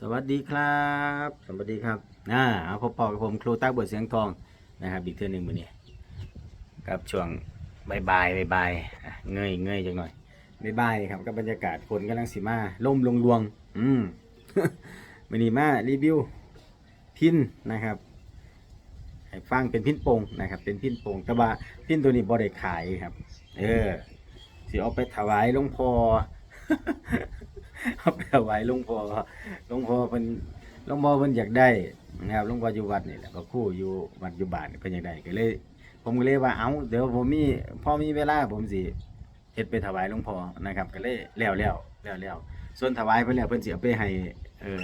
สวัสดีครับ สวัสดีครับอ่าเอาพบปอกับผมครูตักบทเสียงทองนะครับอีกเทื่อหนึ่งมือนี้กับช่วงบายบายบายบายเงยเงยจังหน่อยบายบายครับกับบรรยากาศฝนกำลังสีมาล่มลงลวง อืมมือนี้มารีวิวพินนะครับให้ฟังเป็นพินโป่งนะครับ เป็นพินโป่งแต่ว่าพินตัวนี้บ่ได้ขายครับ เออสิเอาไปถวายหลวงพ่อ เอาไปถวายหลวงพ่อหลวงพ่อเพิ่นหลวงพ่อเพิ่นอยากได้นะครับหลวงพ่ออยู่วัดนี่แหละพระครู่อยู่วัดอยู่บ้านเพิ่นอยากได้ก็เลย ผมก็เลยว่าเอ้าเดี๋ยวผมมีพอมีเวลาผมสิเฮ็ดไปถวายหลวงพ่อนะครับ ก็เลยแล้วแล้วแล้วแล้วส่วนถวายเพิ่นแล้วเพิ่นสิเอาไปให้เออ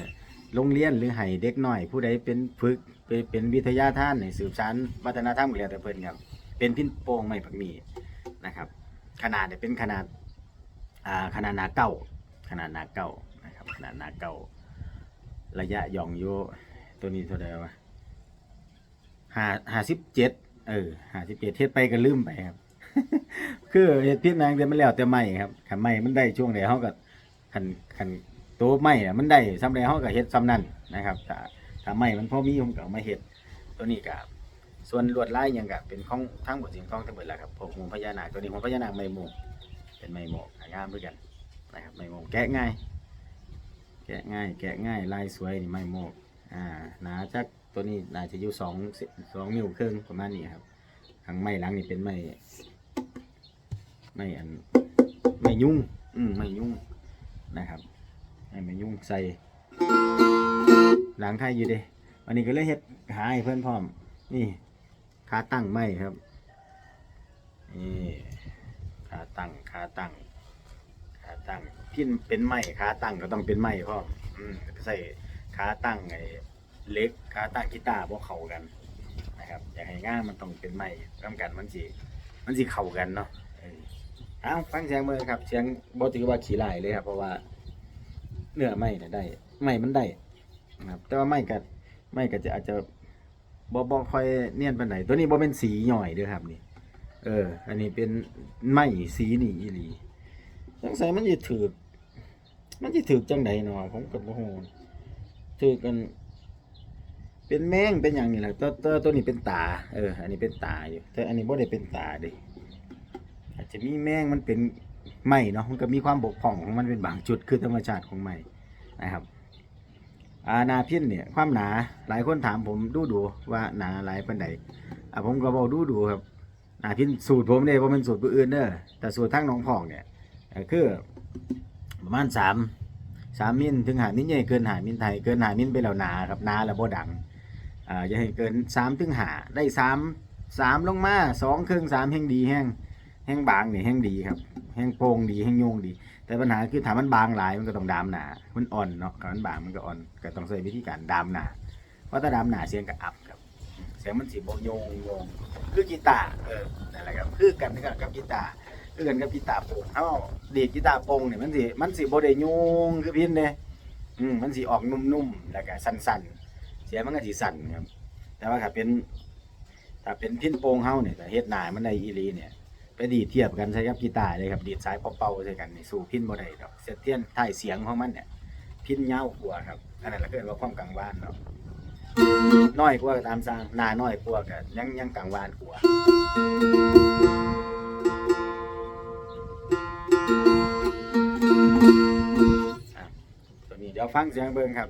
โรงเรียนหรือให้เด็กน้อย ผู้ใดเป็นฝึกไปเป็นวิทยาทานให้สืบสานวัฒนธรรมก็แล้วแต่เพิ่นครับเป็นพินโป่งไม้ผักมีนะครับ ขนาดเนี่ยเป็นขนาดอ่าขนาดหนาเก้า ขนาดนาเก้านะครับ ขนาดนาเก้าระยะย่องโยตัวนี้เท่าไหร่วะห้าห้าสิบเจ็ดเออห้าสิบเจ็ดเทศไปก็ลืมไปครับ คือเฮ็ดพิษนางแต่มันแล้วแต่ไม่ครับขันไม่มันได้ช่วงไหนเขาก็ขันขันตัวไม่มันได้ซ้ำใดเขาก็เฮ็ดซ้ำนั่นนะครับถ้าถ้าไม่มันพอมีผมก็เอามาเฮ็ดตัวนี้ก็ส่วนลวดลายยังก็เป็นของทั้งหมดสิ่งของทั้งหมดแหละครับพวกหัวพญานาคตัวนี้หัวพญานาคไม่หมูเป็นไม่หมกงามด้วยกัน นะครับไม่หมกแกะง่าย แกะง่าย แกะง่ายลายสวยนี่ไม่หมกอ่าหนาจักตัวนี้น่าจะอยู่สองสองนิ้วครึ่งประมาณนี้ครับทางไม้หลังนี่เป็นไม้ไม้อันไม้ยุ่ง อืมไม้ยุ่งนะครับไม้ยุ่งใส่หลังไทยอยู่เด้วันนี้ก็เลยเฮ็ดหาให้เพื่อนพร้อม นี่ขาตั้งไม้ครับ นี่ขาตั้งขาตั้ง ตั้งพินเป็นไม้ขาตั้งก็ต้องเป็นไม้พร้ออืมใส่ขาตั้งไอ้เล็กขาตั้งกีตาร์พวกเข้ากันนะครับอยากให้ง่ามมันต้องเป็นไม้ร่วมกันมันสิมันสิเข้ากันเนาะออเอาฟังเสียงมือครับเสียงบ่ถือว่าขี้ลายเลยครับเพราะว่าเนื้อไม่ได้ไม้มันได้นะครับแต่ว่าไม้ก็ไม้ก็จะอาจจะบ่บ่ค่อยเนียนไปานตัวนี้บ่เป็นสีหน่อยด้อครับนี่ เออ อันนี้เป็นไม้สีนี่อีหลี สงสัยมันสิถูกมันสิถูกจังไดเนาะผมก็บ่ฮู้ถูกกัน เป็นแมงเป็นหยังนี่แหละตัวตัวตัวนี้เป็นตา เออ อันนี้เป็นตาอยู่ แต่อันนี้บ่ได้เป็นตาเดิอาจจะมีแมงมันเป็นไม้เนาะมันก็มีความบกพร่องของมันเป็นบางจุดคือธรรมชาติของไม้นะครับอานาพินเนี่ยความหนาหลายคนถามผมดูดูว่าหนาหลายปานใดอ่าผมก็บอกดูดูครับหนาพินสูตรผมเนี่ยผมเป็นสูตรผู้อื่นเด้อแต่สูตรทั้งหน้องพองเนี่ย เอ่อคือประมาณสามสามมิลถึงหามิลใหญ่เกินหามิลไทยเกินหามิลไปแล้วหนาครับหนาแล้วบ่ดังอ่าอย่าให้เกินสามถึงหาได้สามสามลงมาสองครึ่งสามแห่งดีแห้งแห้งบางเนี่ยแห้งดีครับแห้งโปร่งดีแห้งโยงดี แต่ปัญหาคือถามมันบางหลายมันก็ต้องดามหนามันอ่อนเนาะถ้ามันบางมันก็อ่อนก็ต้องใช้วิธีการดามหนาเพราะถ้าดามหนาเสียงก็อับครับเสียงมันสิบ่โยงโยงคือกีตาร์เออนั่นแหละครับคือกันกับกับกีตาร์ คือกันกับกีตาร์โปร่งเฮาดีดกีตาร์โปร่งเนี่ยมันสิมันสิบ่ได้โยงคือพินเด้อืมมันสิออกนุ่มๆแล้วก็สั้นๆ เสียงมันก็สิสั้นครับ แต่ว่าถ้าเป็นถ้าเป็นพินโปร่งเฮาเนี่ยถ้าเฮ็ดหนามันได้อีหลีเนี่ยไปดีดเทียบกันใช้กับกีตาร์เลยครับดีดสายเป่าๆใส่กันนี่สู้พินบ่ได้ดอกเสียเทียนท้ายเสียงของมันเนี่ยพินยาวกว่าครับอันนั้นแหละคือว่าความกังวานเนาะน้อยกว่าก็ตามสร้างหน้าน้อยกว่าก็ยังยังกังวานกว่า ฟังเสียงเบิ่งครับ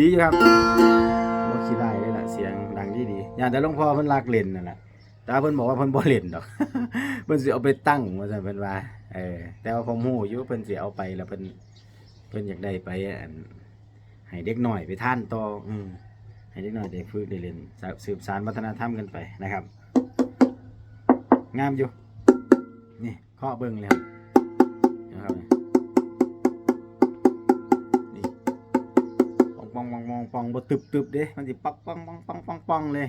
ดีอยู่ครับบ่ขี้ไล่เลยล่ะเสียงดังดีดีอย่างแต่หลวงพ่อเพิ่นรักเล่นนั่นล่ะแต่เพิ่นบอกว่าเพิ่นบ่เล่นดอกเพิ่นสิเอาไปตั้งว่าซั่นเพิ่นว่าเออแต่ว่าผมฮู้อยู่เพิ่นสิเอาไปแล้วเพิ่นเพิ่นอยากได้ไปอันให้เด็กหน้อยไปท่านต่ออืมให้เด็กหน้อยได้ฝึกได้เล่นสืบสานวัฒนธรรมกันไปนะครับ งามอยู่นี่เคาะเบิ่งเลยครับ องปองปองปองปองบ่ตึบตึบเด้มันสิปักปองปองปองปองปองเลย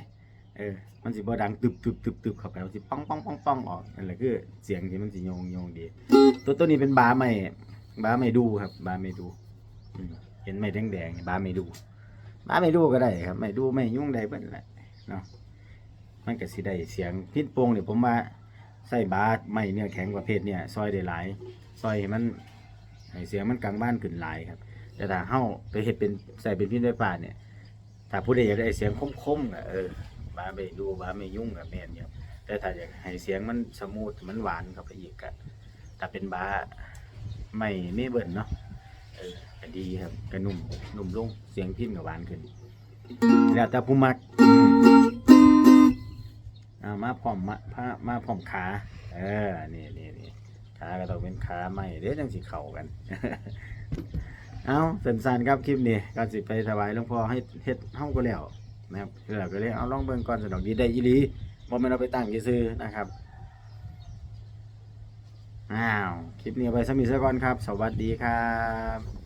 เออมันสิบ่ดังตึบตึบตึบตึบเข้าไปมันสิปองปองปองปองออกนั่นแหละคือเสียงที่มันสิโยงโยงดี ตัวตัวนี้เป็นบาไม่บาไม่ดูครับบาไม่ดูเห็นไม่แดงแดงบาไม่ดูบาไม่ดูก็ได้ครับไม่ดูไม่ยุ่งได้เบิ่นแหละเนาะมันก็สิได้เสียงพินโปงเนี่ยผมว่าใส่บาไม่เนื้อแข็งประเภทเนี่ยซอยได้หลายซอยให้มันให้เสียงมันกลางบ้านขึ้นหลายครับ แต่ถ้าเฮาไปเฮ็ดเป็นใส่เป็นพินไฟฟ้าเนี่ย ถ้าผู้ใดอยากได้เสียงคมๆก็เออบาไม่ดูบาไม่ยุ่งกับแม่นอยู่แต่ถ้าอยากให้เสียงมันสมูทมันหวานเข้าไปอีกก็ถ้าเป็นบาไม่ไม่เบิ่นเนาะเออก็ดีครับก็นุ่มนุ่มลงเสียงพินก็หวานขึ้น แล้วแต่ผู้มักอืมามาพร้อมมาผ้ามาพร้อมขาเออนี่นี่นี่ขาก็ต้องเป็นขาใหม่เด้จังสิเข้ากัน เอาสั้นๆครับคลิปนี้การสิไปถวายหลวงพ่อให้เฮ็ดเฮาก็แล้วนะครับแล้วก็เลยเอาลองเบิ่งก่อนสนองดีได้อีหลีบ่แม่นเอาไปตั้งซื่อนะครับอ้าวคลิปนี้ไปสมิสก่อนครับ สวัสดีครับ